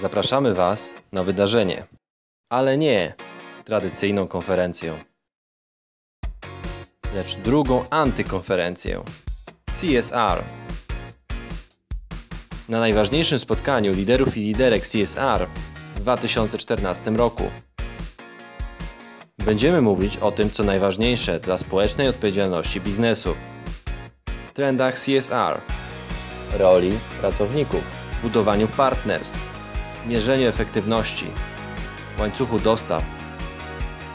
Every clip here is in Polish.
Zapraszamy Was na wydarzenie, ale nie tradycyjną konferencję, lecz drugą antykonferencję CSR. Na najważniejszym spotkaniu liderów i liderek CSR w 2014 roku. Będziemy mówić o tym, co najważniejsze dla społecznej odpowiedzialności biznesu, trendach CSR, roli pracowników, budowaniu partnerstw, mierzeniu efektywności, łańcuchu dostaw,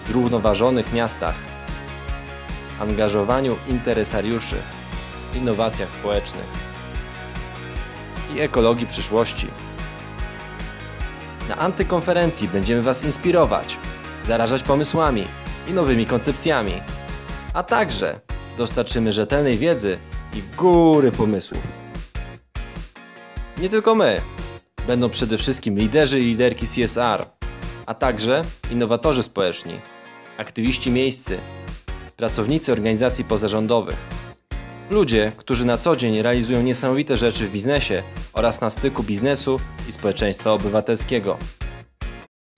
zrównoważonych miastach, angażowaniu interesariuszy, innowacjach społecznych i ekologii przyszłości. Na antykonferencji będziemy Was inspirować, zarażać pomysłami i nowymi koncepcjami, a także dostarczymy rzetelnej wiedzy i góry pomysłów. Nie tylko my, będą przede wszystkim liderzy i liderki CSR, a także innowatorzy społeczni, aktywiści miejscy, pracownicy organizacji pozarządowych. Ludzie, którzy na co dzień realizują niesamowite rzeczy w biznesie oraz na styku biznesu i społeczeństwa obywatelskiego.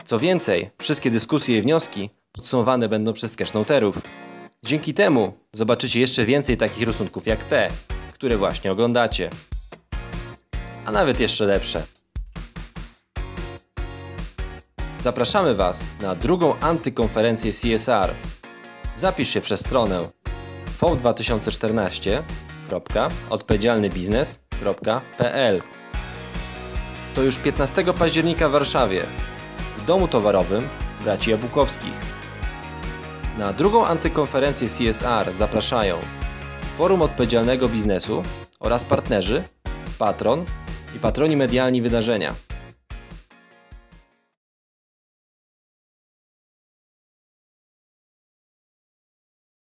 Co więcej, wszystkie dyskusje i wnioski podsumowane będą przez cashnoterów. Dzięki temu zobaczycie jeszcze więcej takich rysunków jak te, które właśnie oglądacie. A nawet jeszcze lepsze. Zapraszamy Was na drugą antykonferencję CSR. Zapisz się przez stronę v2014.odpowiedzialnybiznes.pl To już 15 października w Warszawie, w Domu Towarowym Braci Jabłkowskich. Na drugą antykonferencję CSR zapraszają Forum Odpowiedzialnego Biznesu oraz partnerzy, patron i patroni medialni wydarzenia.